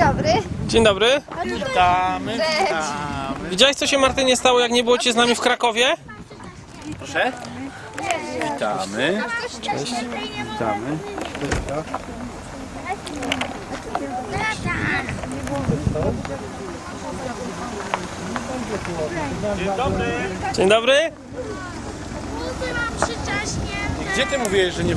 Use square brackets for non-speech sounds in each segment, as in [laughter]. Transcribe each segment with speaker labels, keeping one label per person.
Speaker 1: dobry.
Speaker 2: Dzień dobry.
Speaker 3: Witamy, witamy.
Speaker 2: Widziałeś co się Martynie stało jak nie było cię z nami w Krakowie?
Speaker 3: Proszę? Witamy.
Speaker 2: Cześć.
Speaker 3: Witamy. Dzień dobry.
Speaker 2: Dzień dobry.
Speaker 4: Buty mam przycześnie.
Speaker 3: Gdzie ty mówiłeś, że nie...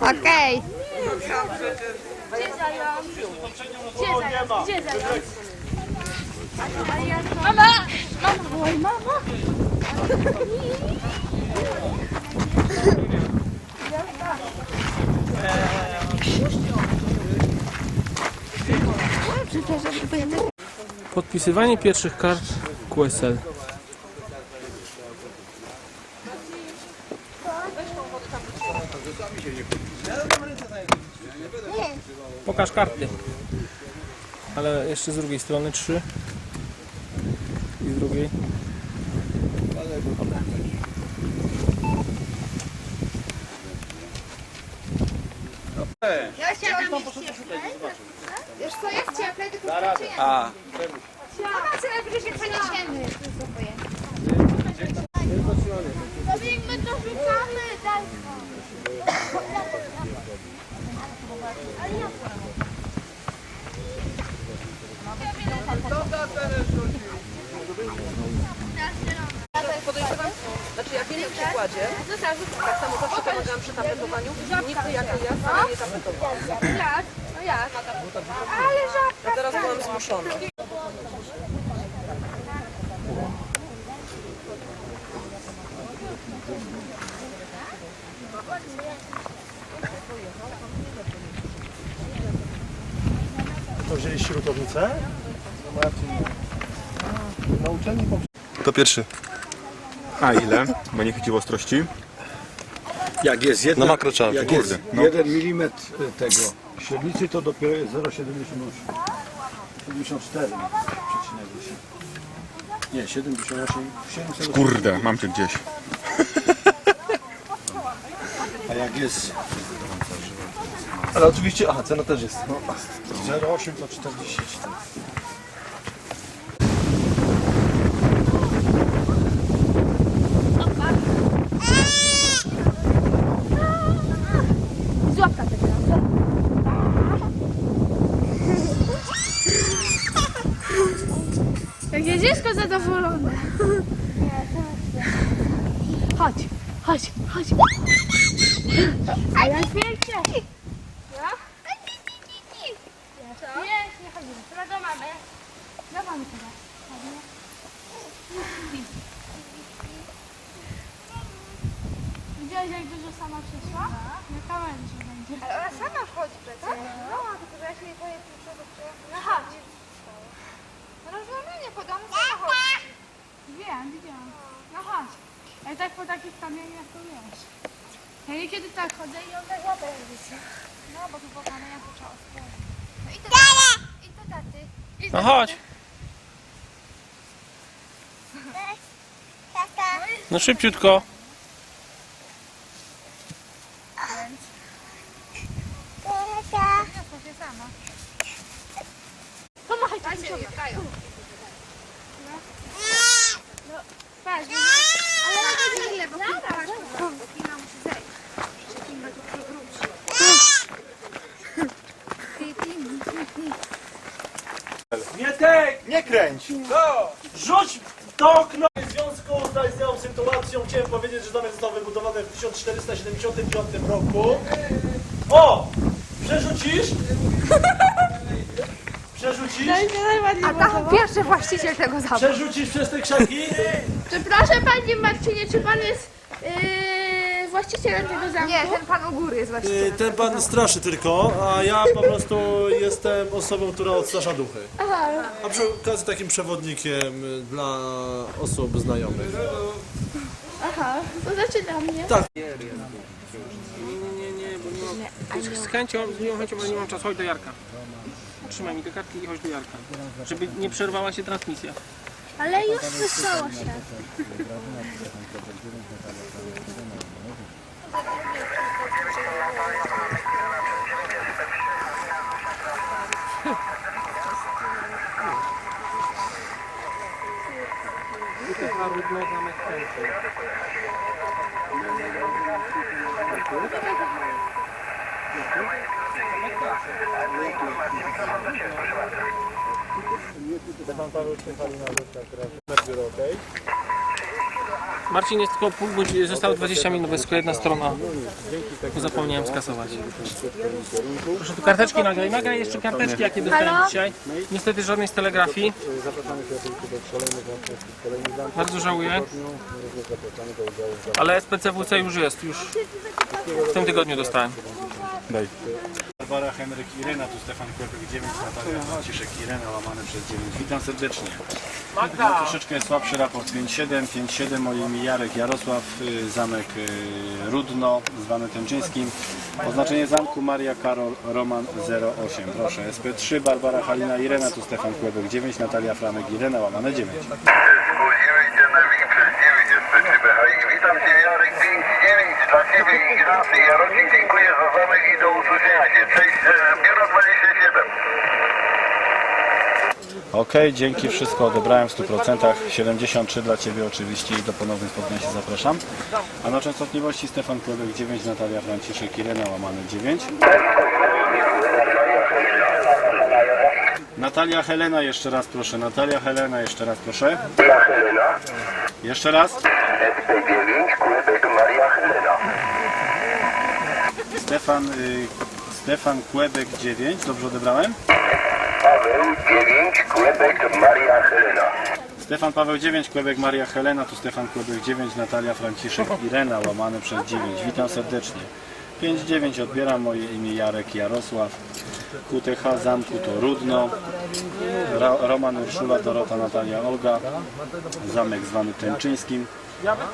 Speaker 1: Okej.
Speaker 4: Gdzie zając? Mama! Mama, wołaj mama!
Speaker 2: Podpisywanie pierwszych kart QSL. Pokaż karty. Ale jeszcze z drugiej strony trzy. I z drugiej.
Speaker 1: Ja chciałam Wiesz co, jest cieple, tylko wcześniej.
Speaker 3: A,
Speaker 1: najwyżej się przeniesiemy.
Speaker 4: To rzucamy, daj.
Speaker 5: Podejrzewam, znaczy ja wiem w przykładzie, tak samo zawsze pomagałam przy tapetowaniu, nikt jak nie ja sama nie tapetował.
Speaker 4: Jak? No jak? Ale żabka.
Speaker 5: A teraz byłam zmuszona.
Speaker 6: To wzięli śrutownicę? Na uczelni
Speaker 7: To pierwszy.
Speaker 8: A ile? Bo nie chodzi o ostrości.
Speaker 6: Jak jest jeden,
Speaker 7: Na makro trzeba
Speaker 6: jak
Speaker 7: wziąć.
Speaker 6: jest
Speaker 8: Kurde, no.
Speaker 6: jeden milimetr y, tego średnicy, to dopiero jest 0,78. 74 Nie, 78, 700.
Speaker 8: Kurde, mam cię gdzieś.
Speaker 6: A jak jest
Speaker 7: Ale oczywiście, aha, cena też jest. No.
Speaker 6: 0,8 to 44.
Speaker 4: Złapka tego. Jakie dziecko zadowolone. Chodź, chodź, chodź. A jak wielkie? No? Co? Nie, nie chodzimy. Teraz do mamy. Do mamy teraz. Widziałeś jak dużo sama przyszła? Na kamerze będzie.
Speaker 1: Ale ona sama wchodzi przecież. No, tylko że ja się jej boję tylko, że
Speaker 4: No chodź.
Speaker 1: Rozmawianie po domu sama chodzi.
Speaker 4: Wiem, widziałam. No chodź. Ja tak po takich kamieniach to wiesz. Ja niekiedy tak chodzę i on tak łapę wiecie.
Speaker 1: No, bo tu po kamieniach to trzeba ostrożnie. No i to taty. I to taty.
Speaker 2: No chodź. No szybciutko.
Speaker 1: Niosła się sama.
Speaker 4: Pomachaj tak
Speaker 1: Patrzcie, wjeżdżają.
Speaker 4: Patrz,
Speaker 1: Ale na ile, bo Kinga, patrz, bo Kinga musi zejść. Jeszcze Kinga tu przewróci. Ty, ty, ty, ty.
Speaker 6: Mietek! Nie kręć! Co? Rzuć to okno! W związku z zaistniałą sytuacją chciałem powiedzieć, że domek został wybudowany w 1475 roku. O! Przerzucisz? Przerzucisz?
Speaker 1: A tam pierwszy właściciel tego zawodu.
Speaker 6: Przerzucisz przez te krzaki?
Speaker 4: Przepraszam panie Marcinie, czy pan jest yy, właścicielem właścicielem tego zamku?
Speaker 9: Nie, ten pan u góry jest właśnie.
Speaker 6: Y, Ten pan straszy tylko, a ja po prostu jestem osobą, która odstrasza duchy. A przy okazji takim przewodnikiem y, dla osób znajomych.
Speaker 4: Aha, to znaczy dla mnie.
Speaker 2: Nie, nie, nie, bo nie mam... Z chęcią, z miłą chęcią, ale nie mam czasu. Chodź do Jarka. Trzymaj mi te kartki i chodź do Jarka. Żeby nie przerwała się transmisja.
Speaker 4: Ale już wystało się.
Speaker 2: Rudno, zamek Kręczy. Marcin jest tylko pół godziny, zostało 20 minut, jest tylko jedna strona. Bo zapomniałem skasować. Proszę tu karteczki nagraj. Nagraj jeszcze karteczki, jakie dostałem dzisiaj. Niestety żadnej z telegrafii. Bardzo żałuję. Ale SPCWC już jest, już w tym tygodniu dostałem.
Speaker 3: Barbara, Henryk, Irena, tu Stefan Kłepek 9, Natalia Franciszek, Irena, łamane przez 9. Witam serdecznie. No, troszeczkę słabszy raport 5-7, 5-7, moje imię Jarek Jarosław, y, zamek y, Rudno, zwany Tęczyńskim. Oznaczenie zamku Maria Karol Roman 08, proszę. SP3, Barbara Halina, Irena, tu Stefan Kłebek 9, Natalia Franek, Irena, łamane 9.
Speaker 10: Udziwić Genewi przez 9 jest PCBHI. Witam Cię Jarek 59 dla Ignacy. Jarosik dziękuję za zamek i do usłyszenia Cię. Cześć, biuro 27.
Speaker 3: Okej, dzięki, wszystko odebrałem w 100%. 73 dla Ciebie oczywiście i do ponownych spotkań się zapraszam. A na częstotliwości Stefan Kłebek 9, Natalia Franciszek, Irena łamane 9. Natalia Helena, jeszcze raz proszę. Natalia Helena, jeszcze raz proszę.
Speaker 10: Maria Helena.
Speaker 3: Jeszcze raz.
Speaker 10: SP9, Kłebek Maria Helena.
Speaker 3: Stefan, y, Stefan Kłebek 9, dobrze odebrałem?
Speaker 10: Paweł 9, Kłebek Maria Helena.
Speaker 3: Stefan Paweł 9, Kłebek Maria Helena, tu Stefan Kłebek 9, Natalia Franciszek, Irena, łamane przez 9. Witam serdecznie. 5-9 odbieram, moje imię Jarek Jarosław. QTH Zamku to Rudno. Ra Roman Urszula, Dorota, Natalia Olga. Zamek zwany Tęczyńskim.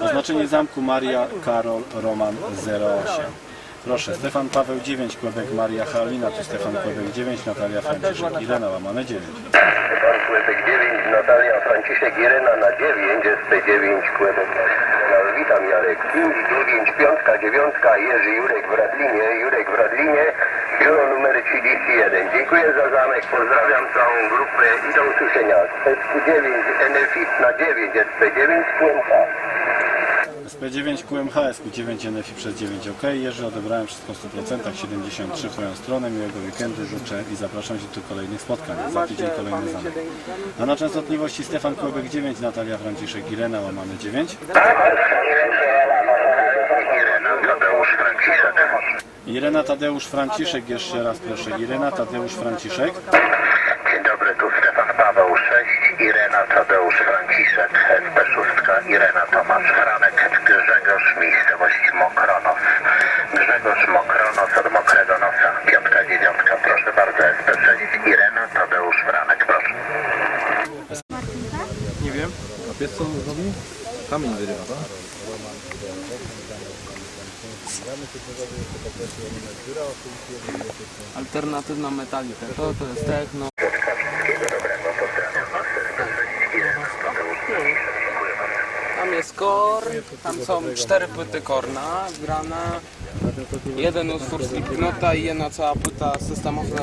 Speaker 3: Oznaczenie zamku Maria Karol Roman 08. Proszę, Stefan Paweł 9, Kłebek Maria Halina, tu Stefan Kłebek 9, Natalia Franciszek, Irena, łamane 9.
Speaker 10: Stefan Kłebek 9, Natalia Franciszek Irena na 9, SP9, Kłebek. No, witam Jarek 5, 9, piątka, dziewiątka, Jerzy Jurek w Radlinie, Jurek w Radlinie, biuro numer 31. Dziękuję za zamek, pozdrawiam całą grupę i do usłyszenia. SP9, NFIT na 9, SP9, QMH.
Speaker 3: SP9 QMH, SP9 NFI przez 9 OK. Jerzy odebrałem wszystko w 100%, 73 w moją stronę. Miłego weekendu życzę i zapraszam Cię do kolejnych spotkań. Za tydzień kolejny zamek. A na częstotliwości Stefan Kłebek 9, Natalia Franciszek, Irena, łamane 9.
Speaker 10: Irena, Tadeusz Franciszek.
Speaker 3: Irena Tadeusz Franciszek, jeszcze raz proszę. Irena Tadeusz Franciszek.
Speaker 10: Dzień dobry, tu Stefan Paweł 6, Irena Tadeusz Franciszek, SP6, Irena Tomasz Franek, miejscowość Mokronos. Grzegorz Mokronos od Mokrego Nosa, piątka, dziewiątka, proszę bardzo, SP6, Irena Tadeusz Franek, proszę.
Speaker 2: Nie wiem.
Speaker 7: A pies co zrobi? Kamień wyrywa, tak?
Speaker 11: Alternatywna metalika. To, to jest techno. Kor, tam są cztery płyty korna zgrane, jeden utwór Slipknota i jedna cała płyta systemowa.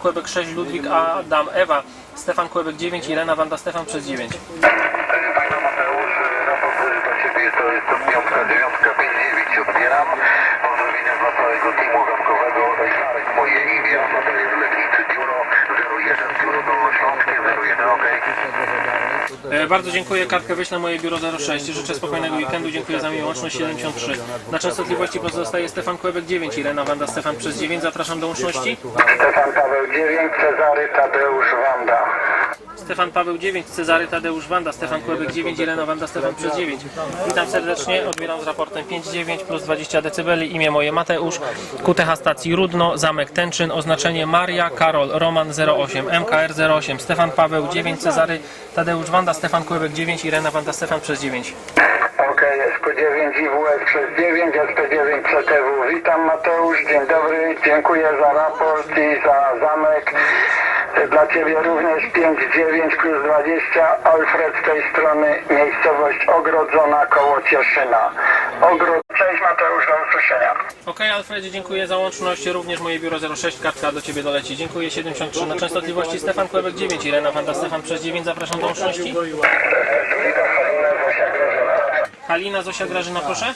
Speaker 2: Kłebek 6, Ludwik, Adam, Ewa, Stefan Kłebek 9, Irena, Wanda, Stefan przez 9.
Speaker 10: Ciebie to jest to piątka, dziewiątka, pięć, dziewięć odbieram. Pozdrowienia dla całego teamu zamkowego. Jarek, moje imię, nadaję w Legnicy biuro 01, biuro Dolnośląskie 01, okej.
Speaker 2: E, bardzo dziękuję, kartkę wyślę moje biuro 06. Życzę spokojnego weekendu, dziękuję za miłą łączność 73. Na częstotliwości pozostaje Stefan Kłebek 9, Irena Wanda Stefan przez 9. Zapraszam do łączności.
Speaker 12: Stefan Paweł 9, Cezary Tadeusz Wanda.
Speaker 2: Stefan Paweł 9, Cezary Tadeusz Wanda, Stefan Kłebek 9, Irena Wanda Stefan przez 9. Witam serdecznie, odbieram z raportem 5,9 plus 20 dB, imię moje Mateusz, QTH stacji Rudno, Zamek Tęczyn, oznaczenie Maria, Karol, Roman 08, MKR 08, Stefan Paweł 9, Cezary Tadeusz Wanda, Stefan Kłebek 9, Irena Wanda Stefan przez 9.
Speaker 12: Okej, SQ9 IWS przez 9, SP9 CTW. Witam Mateusz, dzień dobry, dziękuję za raport i za zamek. Dla Ciebie również 5,9 plus 20, Alfred z tej strony, miejscowość Ogrodzona koło Cieszyna. Ogród... Cześć Mateusz, do usłyszenia.
Speaker 2: Ok, Alfredzie, dziękuję za łączność, również moje biuro 06, kartka do Ciebie doleci. Dziękuję 73 na częstotliwości Stefan Kłebek 9, Irena Wanda Stefan przez 9, zapraszam do łączności. Halina Zosia Grażyna, proszę.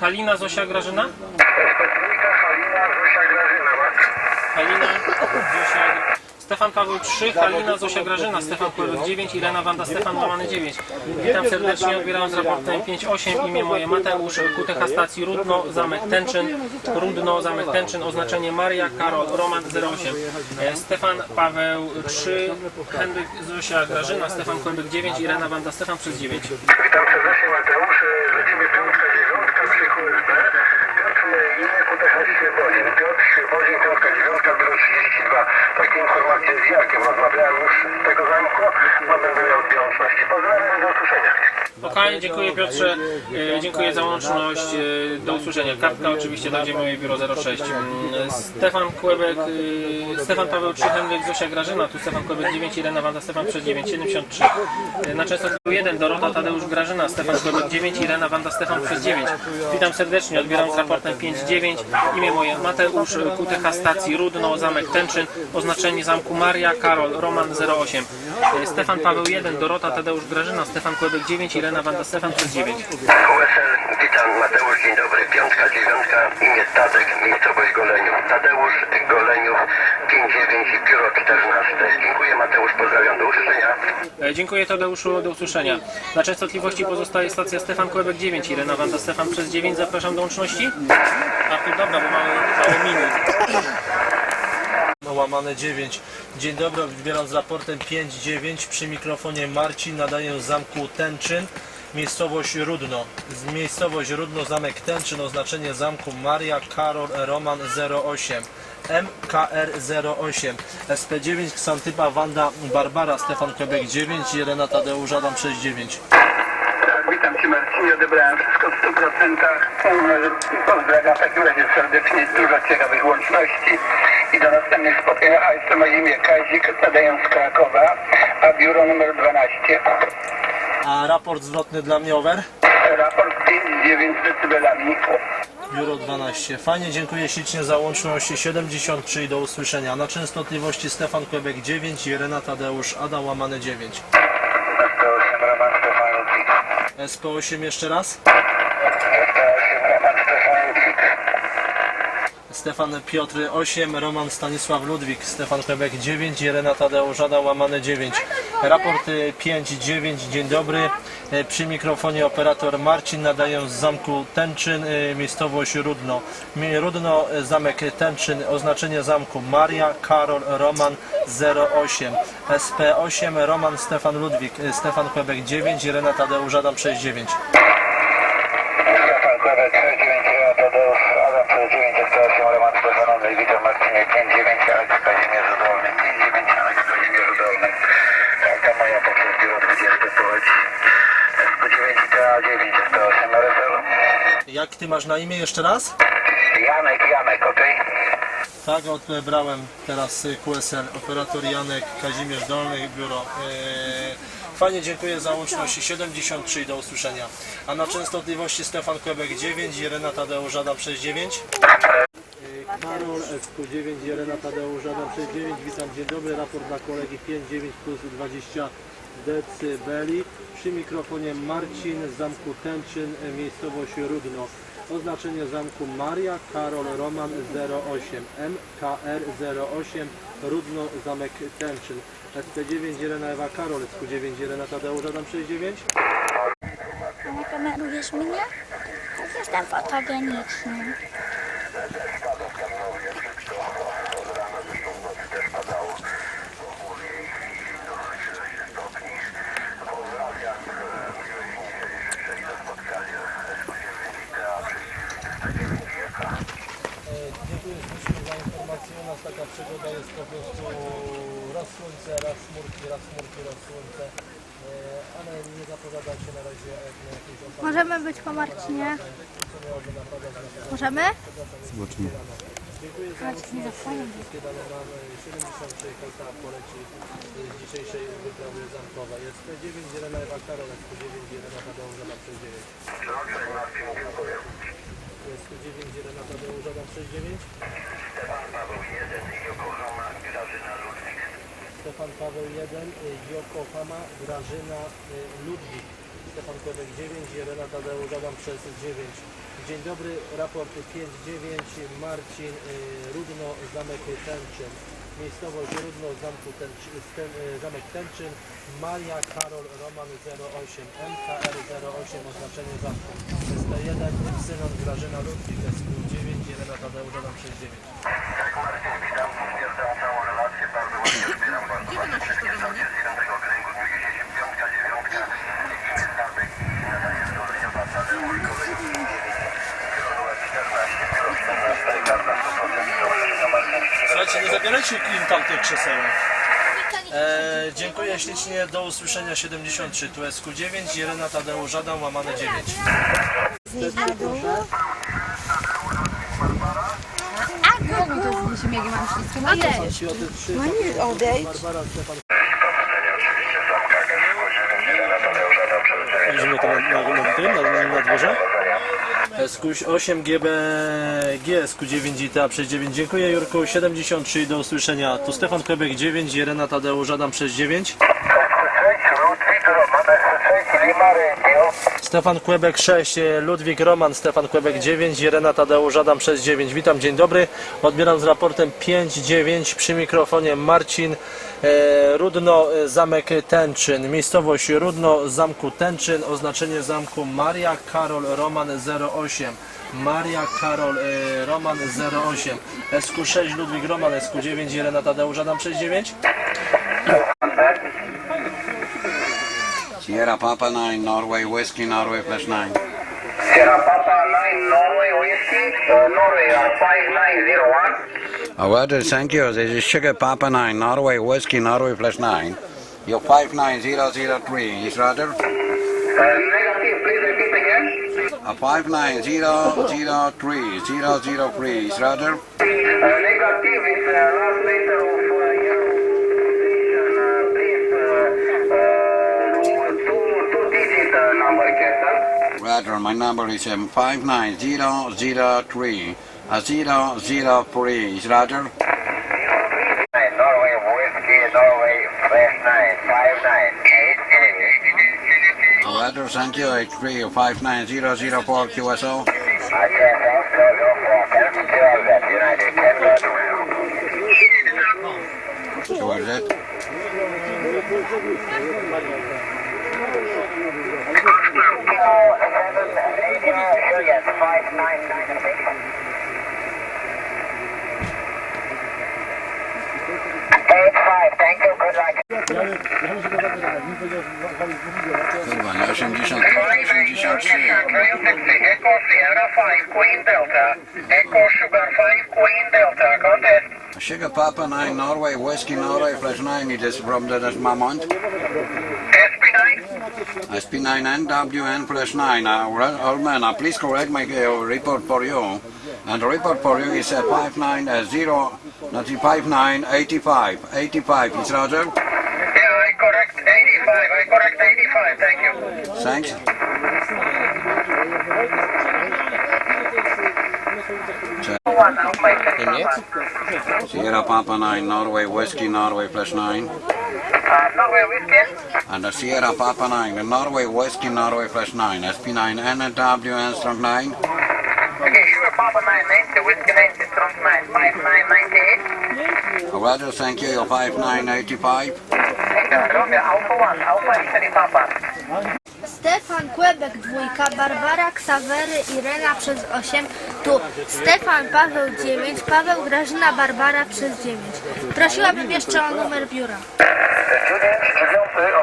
Speaker 2: Halina Zosia Grażyna? Halina Stefan Paweł 3, Halina Zosia Grażyna, Stefan Kłebek 9, Irena Wanda Stefan Łamany 9. Witam serdecznie, odbieram z raportem 5.8, imię moje Mateusz, QTH stacji Rudno, Zamek Tęczyn, Rudno, Zamek Tęczyn, oznaczenie Maria, Karol, Roman 08. E, Stefan Paweł 3, Henryk Zosia Grażyna, Stefan Kłebek 9, Irena Wanda Stefan przez 9.
Speaker 12: Witam serdecznie Mateusz, dla Ciebie piątka, dziewiątka, przy USB. Piotr imię QTH Świebodzin. Piotr Świebodzin, piątka, dziewiątka, biuro 32. Takie informacje z Jarkiem rozmawiałem już z tego łączności. Pozdrawiam, do usłyszenia.
Speaker 2: Ok, dziękuję Piotrze, e, dziękuję za łączność, e, do usłyszenia. Kartka oczywiście dojdzie moje biuro 06. Mm, Stefan Kłebek, e, Stefan Paweł 3, Henryk, Zosia Grażyna, tu Stefan Kłebek 9, Irena Wanda, Stefan przez 9, 73. E, Na częstotliwości 1, Dorota Tadeusz Grażyna, Stefan Kłebek 9, Irena Wanda, Stefan przez 9. Witam serdecznie, odbieram z raportem 5-9, imię moje Mateusz, QTH stacji Rudno, Zamek Tęczyn, oznaczenie zamku Maria, Karol, Roman 08. Stefan Paweł 1, Dorota Tadeusz Grażyna, Stefan Kłebek 9, Irena Wanda, Stefan przez 9.
Speaker 12: QSL, witam Mateusz, dzień dobry. Piątka, dziewiątka, imię Tadek, miejscowość Goleniów. Tadeusz Goleniów, 59 i biuro 14. Dziękuję Mateusz, pozdrawiam, do usłyszenia.
Speaker 2: E, Dziękuję Tadeuszu, do usłyszenia. Na częstotliwości pozostaje stacja Stefan Kłebek 9, Irena Wanda Stefan przez 9, zapraszam do łączności. A tu dobra, bo mamy mało minut.
Speaker 6: No, łamane 9. Dzień dobry, odbieram z raportem 5-9 przy mikrofonie Marcin, nadaję z zamku Tęczyn, miejscowość Rudno. Z miejscowość Rudno, zamek Tęczyn, oznaczenie zamku Maria Karol Roman 08. MKR 08, SP9 Ksantypa Wanda Barbara Stefan Quebec 9 i Renata Tadeusz Adam 69.
Speaker 12: Witam Cię Marcinie, odebrałem wszystko w 100%. Pozdrawiam w takim razie serdecznie, dużo ciekawych łączności i do następnych spotkań. A to moje imię Kazik, nadaję z Krakowa, a biuro numer 12.
Speaker 6: A raport zwrotny dla mnie over?
Speaker 12: Raport 5,9 decybelami.
Speaker 6: Biuro 12. Fajnie, dziękuję ślicznie za łączność 73 i do usłyszenia. Na częstotliwości Stefan Quebec 9 i Renata Tadeusz Adam Łamane 9.
Speaker 12: 108 Roman Stefan Ludwik.
Speaker 6: SP8 jeszcze raz.
Speaker 12: Stefan
Speaker 6: Piotr 8, Roman Stanisław Ludwik, Stefan Quebec 9 i Renata Tadeusz Adam Łamane 9. Raport 5-9, dzień dobry. E, Przy mikrofonie operator Marcin nadaję z zamku Tęczyn, e, miejscowość Rudno. Rudno, e, zamek Tęczyn, oznaczenie zamku Maria, Karol, Roman 08. SP8, Roman Stefan Ludwik, e, Stefan Quebec 9 i Renata Tadeusz Adam 69.
Speaker 12: Stefan Kłebek 69 Tadeusz Adam 69 108 Roman Stefanowy. Marcinie 59 Aleks Kazimierz Dolny. 59 Aleks Kazimierz Dolny. Karta moja poprzez biuro 20 pochodzi. SQ9 TA9 108 RSL.
Speaker 6: Jak ty masz na imię jeszcze raz?
Speaker 12: Janek, Janek, okej?
Speaker 6: Tak, odebrałem teraz y, QSL, operator Janek Kazimierz Dolny, biuro. Yy, Fajnie, dziękuję za łączność 73 do usłyszenia. A na częstotliwości Stefan Quebec 9 i Renata Adam 69. Karol SQ9 i Renata Tadeusz Adam 69. Witam, dzień dobry. Raport dla kolegi 5-9 plus 20 decybeli. Przy mikrofonie Marcin z zamku Tęczyn, miejscowość Rudno. Oznaczenie zamku Maria Karol Roman 08 MKR 08 Rudno Zamek Tęczyn SP9 Jelena Ewa Karol SQ9 Jelena Tadeusz Adam 69
Speaker 1: Nie kamerujesz mnie? Jestem fotogeniczny.
Speaker 6: Dziękuję ślicznie za informację. U nas taka przygoda jest po prostu raz słońce, raz chmurki, raz chmurki, raz słońce. E, Ale nie zapowiada się na razie na jakieś opady.
Speaker 4: Możemy być po Marcinie.
Speaker 6: Co miałoby napadać na to.
Speaker 4: Możemy?
Speaker 8: Zobaczymy.
Speaker 6: Dziękuję za wszystkie dane nam 76 hekta poleci z dzisiejszej wyprawy zamkowej. Jest 9 Jelena Ewa Karol, jest 9 Jelena Tadeusz Adam 69. Jest 9 Jelena Tadeusz Adam 69. Stefan Paweł 1, Yokohama, Grażyna, y, Ludwik. Stefan Kłebek 9, Jelena Tadeusz Adam przez 9. Dzień dobry, raport 5-9, Marcin, y, Rudno, Zamek Tęczyn. Miejscowość Rudno, Zamku Tęczy, y, Zamek Tęczyn, Maria Karol Roman 08, MKR 08, oznaczenie zamku. ST1, Ypsilon, Grażyna Ludwik, SQ9, Jelena Tadeusz Adam 69. Nie im tamtych krzesełek. E, dziękuję ślicznie, do usłyszenia 73, tu SQ9, Jelena Tadeusz Adam, łamane 9. Barbara, Stefan. Widzimy to na, na, na tym, na, na dworze. SQ8 GBG, SQ9 ITA przez 9. Dziękuję Jurku, 73 do usłyszenia. Tu Stefan Kebek 9, Jelena Tadeusz Adam przez 9. Stefan Kłebek 6, Ludwik Roman, Stefan Kłebek 9, Irena Tadeusz Adam przez 9. Witam, dzień dobry. Odbieram z raportem 5-9 przy mikrofonie Marcin e, Rudno, e, Zamek Tęczyn. Miejscowość Rudno, Zamku Tęczyn, oznaczenie zamku Maria Karol Roman 08. Maria Karol e, Roman 08. SQ6 Ludwik Roman, SQ9 Irena Tadeusz Adam przez 9.
Speaker 13: Sierra Papa 9, Norway, Whiskey, Norway plus 9.
Speaker 12: Sierra Papa 9 Norway Whiskey, uh, Norway uh, 5901.
Speaker 13: Oh, well, thank you. This is Sugar Papa 9, Norway, Whiskey, Norway plus 9. Your 59003 is rather
Speaker 12: Uh, negative, please repeat again.
Speaker 13: a 59003 003 is rather
Speaker 12: Uh, negative is uh,
Speaker 13: Badger. My number is um, 59003. Uh, 003 Roger. Roger.
Speaker 12: Norway Whiskey, Norway Flash
Speaker 13: 9598. Roger, thank you. 8359004 QSO.
Speaker 12: United Canada.
Speaker 13: What is it?
Speaker 12: Yes, 599. Eight five, thank you, good luck.
Speaker 13: kurwa nie 80 83
Speaker 12: Echo Sierra 5, Queen Delta. Echo Sugar 5, Queen Delta, contest.
Speaker 13: Sugar Papa 9 Norway Whiskey Norway plus 9 it is from the month
Speaker 12: SP9,
Speaker 13: SP9 NWN plus 9. Uh, old man, uh, please correct my uh, report for you. And the report for you is uh, 590, not 5985. 85 is Roger.
Speaker 12: yeah, I correct 85, I correct 85, thank you.
Speaker 13: Thanks.
Speaker 12: One, now, five, six, one.
Speaker 13: Sierra Papa 9 Norway Whiskey Norway plus 9.
Speaker 12: Uh, Norway Whiskey,
Speaker 13: And the Sierra Papa 9 the Norway Whiskey Norway plus 9. SP9 NWN stroke 9.
Speaker 12: Okay, you are Papa 990, Whiskey 90, Trump 9, 5998.
Speaker 14: Roger, thank you. You're 5985.
Speaker 12: Romeo, Alpha 1, Alpha Italy Papa.
Speaker 1: Stefan Kłebek dwójka, Barbara Ksawery, Irena przez 8, tu Stefan Paweł 9, Paweł Grażyna Barbara przez 9. Prosiłabym jeszcze o numer biura.
Speaker 12: 9, 9,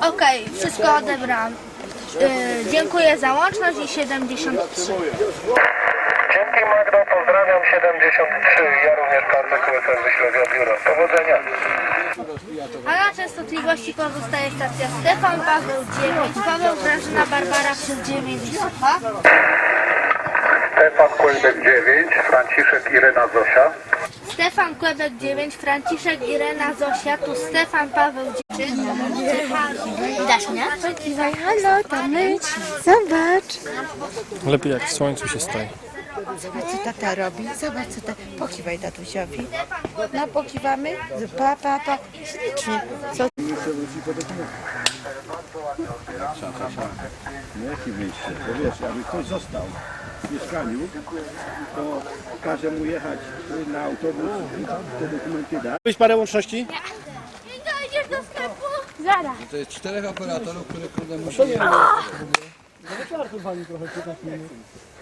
Speaker 12: okej?
Speaker 1: Wszystko odebrałam. Yy, dziękuję za łączność i 73.
Speaker 12: Dzięki Magdo, pozdrawiam 73. Ja również kartę QSL wyślę via biuro. Powodzenia.
Speaker 1: A na częstotliwości pozostaje stacja Stefan Paweł 9, Paweł Grażyna Barbara przez 9 i.
Speaker 12: Stefan Kłębek 9, Franciszek Irena Zosia.
Speaker 1: Stefan Kłebek 9, Franciszek Irena Zosia, tu Stefan Paweł 9. Widać mnie?
Speaker 15: Halo, tam leci. Zobacz.
Speaker 2: Lepiej jak w słońcu się stoi.
Speaker 16: Zobacz co tata robi, zobacz co tata... Pokiwaj tatusiowi. No pokiwamy, pa, pa, pa. Ślicznie. Co
Speaker 17: No jakie wyjście? Bo wiesz, jakby ktoś został w mieszkaniu, to każe mu jechać na autobus, te dokumenty da.
Speaker 18: Byś parę łączności?
Speaker 1: Idziesz do sklepu?
Speaker 14: To jest czterech operatorów, które kurde musi
Speaker 18: No wyczarkuj pani trochę, 15 minut.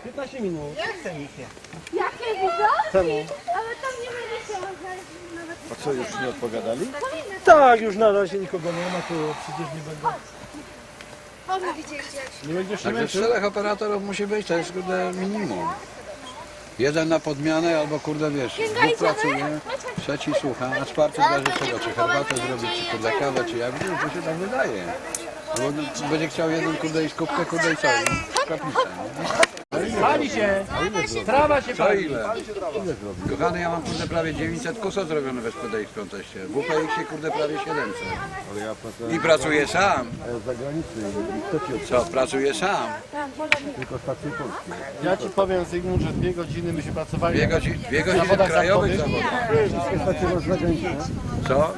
Speaker 18: 15 minut.
Speaker 1: Jakie widoki? Ale tam nie będzie się nawet...
Speaker 17: A co, już nie odpowiadali?
Speaker 18: Tak, już na razie nikogo nie ma, to przecież nie będę.
Speaker 1: Może widzieliście jak
Speaker 18: Nie będziesz
Speaker 14: Także
Speaker 18: męczył?
Speaker 14: czterech operatorów musi być, to jest kurde minimum. Jeden na podmianę albo kurde wiesz, dwóch pracuje, trzeci słucha, a czwarty darzy czego, czy herbatę zrobić, czy kurde kawę, czy jak, no, to się tam wydaje. Bo no, będzie chciał jeden kurde iść kubkę, kurde i co, i kaplicę.
Speaker 18: Pali się! Trawa się
Speaker 14: Co
Speaker 18: pali!
Speaker 14: ile? Kochany, ja mam kurde prawie 900 kusa zrobione w SPDX konteście. W UPX kurde prawie 700. I pracuję sam. Co, pracuję sam.
Speaker 18: Ja ci powiem Zygmunt, że dwie godziny myśmy pracowali.
Speaker 14: Dwie, godzi dwie godziny
Speaker 18: zawodach
Speaker 14: krajowych
Speaker 18: zamkowych.
Speaker 14: zawodach. Co?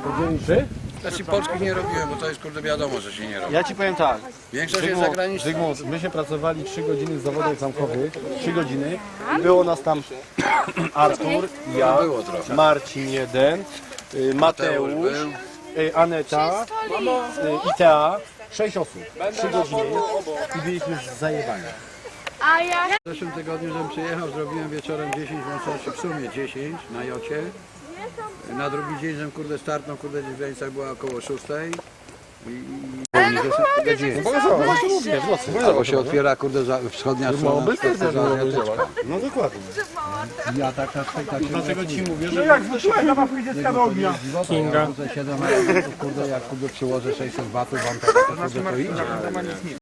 Speaker 14: Znaczy polskich nie robiłem, bo to jest kurde wiadomo, że się nie robi.
Speaker 18: Ja ci powiem tak.
Speaker 14: Większość jest zagraniczna.
Speaker 18: Zygmunt, myśmy pracowali 3 godziny w zawodach zamkowych. 3 godziny. Było nas tam [clears throat] Artur, ja,
Speaker 14: Było trochę.
Speaker 18: Marcin jeden, y, Mateusz, y, Aneta, y, Itea. 6 osób. 3 godziny. I byliśmy zajebani.
Speaker 1: A ja...
Speaker 14: W zeszłym tygodniu, żebym przyjechał, zrobiłem wieczorem 10 łączności, w sumie 10 na jocie. Na drugi dzień, żebym kurde startnął, kurde gdzieś w granicach była około 6. I, i, Albo się otwiera kurde za, wschodnia strona, wschodnia azjatycka.
Speaker 18: No dokładnie.
Speaker 14: Ja tak na tak, tak
Speaker 18: Dlatego ci mówię, że
Speaker 2: Kinga.
Speaker 14: Kurde 7 euro, to kurde jak kurde przyłożę 600 watów, wam tak to kurde to idzie.